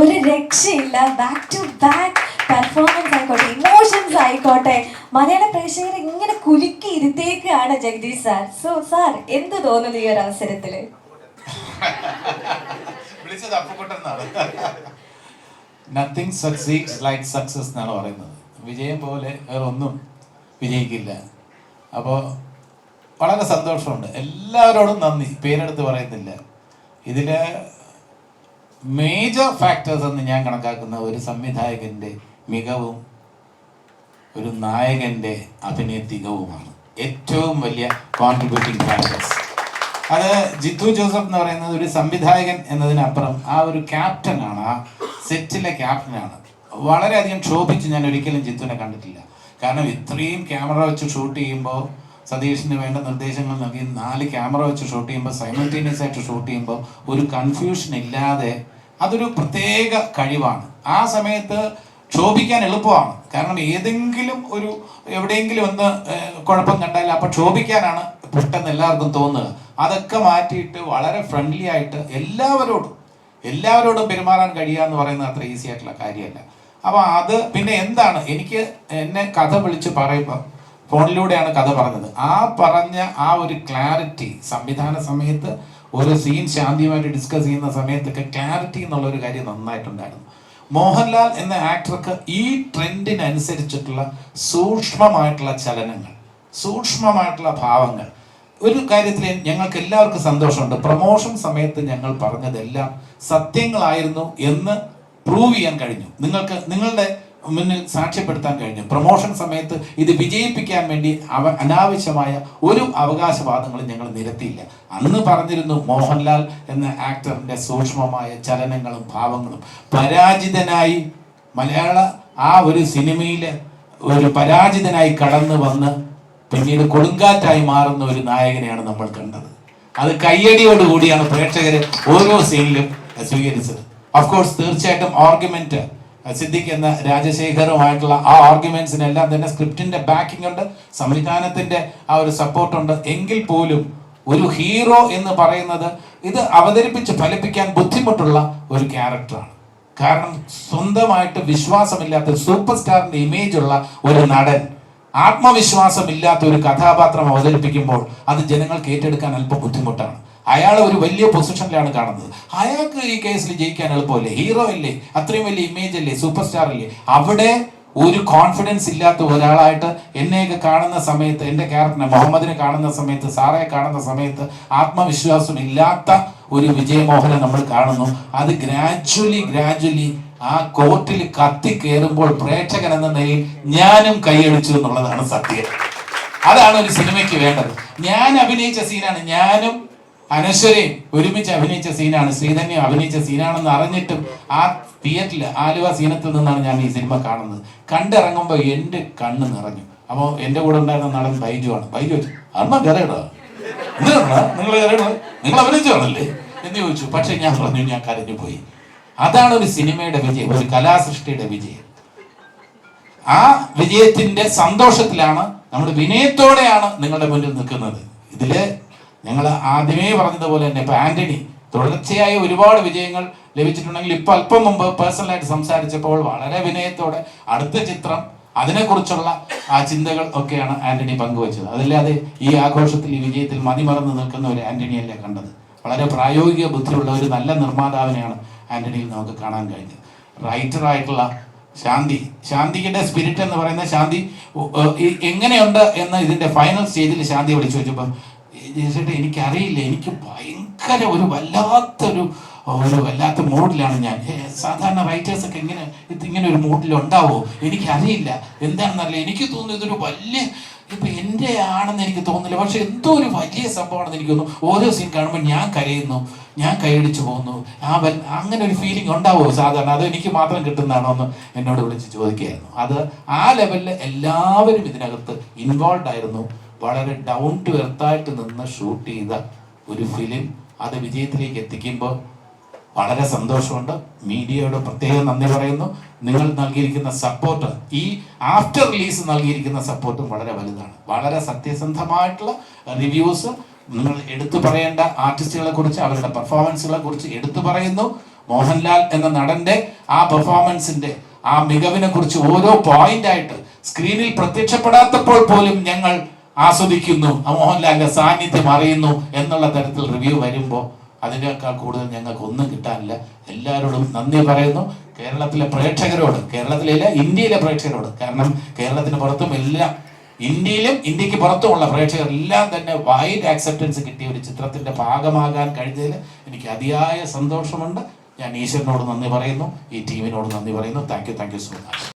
ഒരു രക്ഷയില്ല. Back to back performance ആയിക്കോട്ടെ ഇമോഷൻസ് ആയിക്കോട്ടെ. മലയാള പ്രേക്ഷകരെ ഇങ്ങനെ കുലുക്കി ഇരുത്തേക്കാണ് ജഗദീഷ് സാർ. സോ സാർ എന്ത് തോന്നുന്നു ഈ ഒരു അവസരത്തിൽ? നത്തിങ് സക്സീഡ്സ് ലൈക്ക് സക്സസ് എന്നാണ് പറയുന്നത്. വിജയം പോലെ വേറെ ഒന്നും വിജയിക്കില്ല. അപ്പോൾ വളരെ സന്തോഷമുണ്ട്. എല്ലാവരോടും നന്ദി. പേരെടുത്ത് പറയുന്നില്ല ഇതിൽ മേജർ ഫാക്ടേഴ്സ് എന്ന് ഞാൻ കണക്കാക്കുന്ന ഒരു സംവിധായകന്റെ മികവും ഒരു നായകന്റെ അഭിനയ തികവുമാണ് ഏറ്റവും വലിയ കോൺട്രിബ്യൂട്ടിംഗ് ഫാക്ടേഴ്സ് അത് ജിത്തു ജോസഫ് എന്ന് പറയുന്നത് ഒരു സംവിധായകൻ എന്നതിനപ്പുറം ആ ഒരു ക്യാപ്റ്റനാണ് ആ സെറ്റിലെ ക്യാപ്റ്റനാണ്. വളരെയധികം ക്ഷോഭിച്ച് ഞാൻ ഒരിക്കലും ജിത്തുവിനെ കണ്ടിട്ടില്ല. കാരണം ഇത്രയും ക്യാമറ വെച്ച് ഷൂട്ട് ചെയ്യുമ്പോൾ സതീഷിന് വേണ്ട നിർദ്ദേശങ്ങൾ നൽകി നാല് ക്യാമറ വെച്ച് ഷൂട്ട് ചെയ്യുമ്പോൾ സൈമൾട്ടേനിയസ് ആയിട്ട് ഷൂട്ട് ചെയ്യുമ്പോൾ ഒരു കൺഫ്യൂഷൻ ഇല്ലാതെ അതൊരു പ്രത്യേക കഴിവാണ്. ആ സമയത്ത് ക്ഷോഭിക്കാൻ എളുപ്പമാണ്. കാരണം ഏതെങ്കിലും ഒരു എവിടെയെങ്കിലും ഒന്ന് കുഴപ്പം കണ്ടാൽ അപ്പൊ ക്ഷോഭിക്കാനാണ് പെട്ടെന്ന് എല്ലാവർക്കും തോന്നുക. അതൊക്കെ മാറ്റിയിട്ട് വളരെ ഫ്രണ്ട്ലി ആയിട്ട് എല്ലാവരോടും എല്ലാവരോടും പെരുമാറാൻ കഴിയുക എന്ന് പറയുന്നത് അത്ര ഈസി ആയിട്ടുള്ള കാര്യമല്ല. അപ്പോൾ അത് പിന്നെ എന്താണ്? എനിക്ക് എന്നെ കഥ വിളിച്ച് പറയുമ്പോൾ ഫോണിലൂടെയാണ് കഥ പറഞ്ഞത്. ആ പറഞ്ഞ ആ ഒരു ക്ലാരിറ്റി സംവിധാന സമയത്ത് ഒരു സീൻ ശാന്തിയുമായിട്ട് ഡിസ്കസ് ചെയ്യുന്ന സമയത്തൊക്കെ ക്ലാരിറ്റി എന്നുള്ള ഒരു കാര്യം നന്നായിട്ടുണ്ടായിരുന്നു. മോഹൻലാൽ എന്ന ആക്ടർക്ക് ഈ ട്രെൻഡിനനുസരിച്ചിട്ടുള്ള സൂക്ഷ്മമായിട്ടുള്ള ചലനങ്ങൾ സൂക്ഷ്മമായിട്ടുള്ള ഭാവങ്ങൾ. ഒരു കാര്യത്തിൽ ഞങ്ങൾക്ക് എല്ലാവർക്കും സന്തോഷമുണ്ട്. പ്രൊമോഷൻ സമയത്ത് ഞങ്ങൾ പറഞ്ഞതെല്ലാം സത്യങ്ങളായിരുന്നു എന്ന് പ്രൂവ് ചെയ്യാൻ കഴിഞ്ഞു. നിങ്ങൾക്ക് നിങ്ങളുടെ മുന്നിൽ സാക്ഷ്യപ്പെടുത്താൻ കഴിഞ്ഞു. പ്രൊമോഷൻ സമയത്ത് ഇത് വിജയിപ്പിക്കാൻ വേണ്ടി അവ അനാവശ്യമായ ഒരു അവകാശവാദങ്ങളും ഞങ്ങൾ നിരത്തിയില്ല. അന്ന് പറഞ്ഞിരുന്നു മോഹൻലാൽ എന്ന ആക്ടറിന്റെ സൂക്ഷ്മമായ ചലനങ്ങളും ഭാവങ്ങളും പരാജിതനായി മലയാള ആ ഒരു സിനിമയിലെ ഒരു പരാജിതനായി കടന്നു വന്ന് പിന്നീട് കൊടുങ്കാറ്റായി മാറുന്ന ഒരു നായകനെയാണ് നമ്മൾ കണ്ടത്. അത് കയ്യടിയോട് കൂടിയാണ് പ്രേക്ഷകര് ഓരോ സീനിലും സ്വീകരിച്ചത്. ഓഫ് കോഴ്സ് തീർച്ചയായിട്ടും ആർഗ്യുമെന്റ് സിദ്ദിഖ് എന്ന രാജശേഖറുമായിട്ടുള്ള ആ ആർഗ്യുമെന്റ്സിനെല്ലാം തന്നെ സ്ക്രിപ്റ്റിന്റെ ബാക്കിംഗ് ഉണ്ട് സംവിധാനത്തിന്റെ ആ ഒരു സപ്പോർട്ടുണ്ട് എങ്കിൽ പോലും ഒരു ഹീറോ എന്ന് പറയുന്നത് ഇത് അവതരിപ്പിച്ച് ഫലിപ്പിക്കാൻ ബുദ്ധിമുട്ടുള്ള ഒരു ക്യാരക്ടറാണ് കാരണം സ്വന്തമായിട്ട് വിശ്വാസമില്ലാത്ത സൂപ്പർ സ്റ്റാറിന്റെ ഇമേജ് ഉള്ള ഒരു നടൻ ആത്മവിശ്വാസമില്ലാത്ത ഒരു കഥാപാത്രം അവതരിപ്പിക്കുമ്പോൾ അത് ജനങ്ങൾക്ക് ഏറ്റെടുക്കാൻ അല്പം ബുദ്ധിമുട്ടാണ്. അയാൾ ഒരു വലിയ പൊസിഷനിലാണ് കാണുന്നത്. അയാൾക്ക് ഈ കേസിൽ ജയിക്കാൻ എളുപ്പമല്ലേ? ഹീറോ അല്ലേ? അത്രയും വലിയ ഇമേജ് അല്ലേ? സൂപ്പർ സ്റ്റാർ അല്ലേ? അവിടെ ഒരു കോൺഫിഡൻസ് ഇല്ലാത്ത ഒരാളായിട്ട് എന്നെയൊക്കെ കാണുന്ന സമയത്ത് എന്റെ ക്യാരക്ടറിനെ മുഹമ്മദിനെ കാണുന്ന സമയത്ത് സാറയെ കാണുന്ന സമയത്ത് ആത്മവിശ്വാസം ഇല്ലാത്ത ഒരു വിജയമോഹനെ നമ്മൾ കാണുന്നു. അത് ഗ്രാജ്വലി ഗ്രാജ്വലി ആ കോർട്ടിൽ കത്തി കയറുമ്പോൾ പ്രേക്ഷകൻ എന്ന നിലയിൽ ഞാനും കൈയടിച്ചു എന്നുള്ളതാണ് സത്യം. അതാണ് ഒരു സിനിമയ്ക്ക് വേണ്ടത്. ഞാൻ അഭിനയിച്ച സീനാണ് ഞാനും അനശ്വരയും ഒരുമിച്ച് അഭിനയിച്ച സീനാണ്. ശ്രീധന്യ അഭിനയിച്ച സീനാണെന്ന് അറിഞ്ഞിട്ടും ആ തിയേറ്ററിൽ ആലുവ സീനത്തിൽ നിന്നാണ് ഞാൻ ഈ സിനിമ കാണുന്നത്. കണ്ടിറങ്ങുമ്പോൾ എന്റെ കണ്ണ് നിറഞ്ഞു. അപ്പോൾ എന്റെ കൂടെ ഉണ്ടായിരുന്ന നടൻ ബൈജു ആണ് ബൈജു വെച്ചു അമ്മ കരയടാ എന്തിനാ നിങ്ങൾ നിങ്ങൾ അഭിനയിച്ചതാണല്ലേ എന്ന് ചോദിച്ചു. പക്ഷെ ഞാൻ പറഞ്ഞു ഞാൻ കരഞ്ഞു പോയി. അതാണ് ഒരു സിനിമയുടെ വിജയം ഒരു കലാസൃഷ്ടിയുടെ വിജയം. ആ വിജയത്തിന്റെ സന്തോഷത്തിലാണ് നമ്മുടെ വിനയത്തോടെയാണ് നിങ്ങളുടെ മുന്നിൽ നിൽക്കുന്നത്. ഇതിൽ ഞങ്ങൾ ആദ്യമേ പറഞ്ഞതുപോലെ തന്നെ ഇപ്പൊ ആന്റണി തുടർച്ചയായ ഒരുപാട് വിജയങ്ങൾ ലഭിച്ചിട്ടുണ്ടെങ്കിൽ ഇപ്പൊ അല്പം മുമ്പ് പേഴ്സണലായിട്ട് സംസാരിച്ചപ്പോൾ വളരെ വിനയത്തോടെ അടുത്ത ചിത്രം അതിനെക്കുറിച്ചുള്ള ആ ചിന്തകൾ ഒക്കെയാണ് ആന്റണി പങ്കുവച്ചത്. അതല്ലാതെ ഈ ആഘോഷത്തിൽ ഈ വിജയത്തിൽ മതിമറന്ന് നിൽക്കുന്ന ഒരു ആന്റണിയല്ലേ കണ്ടത്? വളരെ പ്രായോഗിക ബുദ്ധിയുള്ള ഒരു നല്ല നിർമ്മാതാവിനെയാണ് ആന്റണിയിൽ നമുക്ക് കാണാൻ കഴിഞ്ഞത്. റൈറ്റർ ആയിട്ടുള്ള ശാന്തി ശാന്തിയുടെ സ്പിരിറ്റ് എന്ന് പറയുന്ന ശാന്തി എങ്ങനെയുണ്ട് എന്ന് ഇതിന്റെ ഫൈനൽ സ്റ്റേജിൽ ശാന്തി വിളിച്ചു വെച്ചപ്പം ചേട്ടാ എനിക്കറിയില്ല. എനിക്ക് ഭയങ്കര ഒരു വല്ലാത്തൊരു ഒരു വല്ലാത്ത മൂഡിലാണ് ഞാൻ. സാധാരണ റൈറ്റേഴ്സൊക്കെ ഇങ്ങനെ ഇങ്ങനെ ഒരു മൂഡിൽ ഉണ്ടാവോ എനിക്കറിയില്ല. എന്താണെന്നറിയില്ല. എനിക്ക് തോന്നുന്നു ഇതൊരു വലിയ ഇപ്പൊ എന്റെ ആണെന്ന് എനിക്ക് തോന്നുന്നില്ല. പക്ഷെ എന്തോ ഒരു വലിയ സംഭവമാണെന്ന് എനിക്ക് തോന്നുന്നു. ഓരോ സീൻ കാണുമ്പോൾ ഞാൻ കരയുന്നു. ഞാൻ കൈയടിച്ചു പോകുന്നു. ആ വൽ അങ്ങനെ ഒരു ഫീലിംഗ് ഉണ്ടാവുമോ സാധാരണ? അത് എനിക്ക് മാത്രം കിട്ടുന്നതാണോ എന്ന് എന്നോട് വിളിച്ച് ചോദിക്കുകയായിരുന്നു. അത് ആ ലെവലിൽ എല്ലാവരും ഇതിനകത്ത് ഇൻവോൾവ് ആയിരുന്നു. വളരെ ഡൗൺ ടു എർത്തായിട്ട് നിന്ന് ഷൂട്ട് ചെയ്ത ഒരു ഫിലിം അത് വിജയത്തിലേക്ക് എത്തിക്കുമ്പോൾ വളരെ സന്തോഷമുണ്ട്. മീഡിയയോട് പ്രത്യേകം നന്ദി പറയുന്നു. നിങ്ങൾ നൽകിയിരിക്കുന്ന സപ്പോർട്ട് ഈ ആഫ്റ്റർ റിലീസ് നൽകിയിരിക്കുന്ന സപ്പോർട്ടും വളരെ വലുതാണ്. വളരെ സത്യസന്ധമായിട്ടുള്ള റിവ്യൂസ് നിങ്ങൾ എടുത്തു പറയേണ്ട ആർട്ടിസ്റ്റുകളെ കുറിച്ച് അവരുടെ പെർഫോമൻസുകളെ കുറിച്ച് എടുത്തു പറയുന്നു. മോഹൻലാൽ എന്ന നടന്റെ ആ പെർഫോമൻസിന്റെ ആ മികവിനെ കുറിച്ച് ഓരോ പോയിന്റ് ആയിട്ട് സ്ക്രീനിൽ പ്രത്യക്ഷപ്പെടാത്തപ്പോൾ പോലും ഞങ്ങൾ ആസ്വദിക്കുന്നു. ആ മോഹൻലാലിന്റെ സാന്നിധ്യം അറിയുന്നു എന്നുള്ള തരത്തിൽ റിവ്യൂ വരുമ്പോൾ അതിനേക്കാൾ കൂടുതൽ ഞങ്ങൾക്ക് ഒന്നും കിട്ടാനില്ല. എല്ലാവരോടും നന്ദി പറയുന്നു. കേരളത്തിലെ പ്രേക്ഷകരോട് കേരളത്തിലെ ഇന്ത്യയിലെ പ്രേക്ഷകരോട് കാരണം കേരളത്തിന് പുറത്തും എല്ലാം ഇന്ത്യയിലും ഇന്ത്യയ്ക്ക് പുറത്തുമുള്ള പ്രേക്ഷകർ എല്ലാം തന്നെ വൈഡ് ആക്സെപ്റ്റൻസ് കിട്ടിയ ഒരു ചിത്രത്തിന്റെ ഭാഗമാകാൻ കഴിഞ്ഞതിൽ എനിക്ക് അതിയായ സന്തോഷമുണ്ട്. ഞാൻ ഈശ്വരനോട് നന്ദി പറയുന്നു. ഈ ടീമിനോട് നന്ദി പറയുന്നു. Thank you thank you so much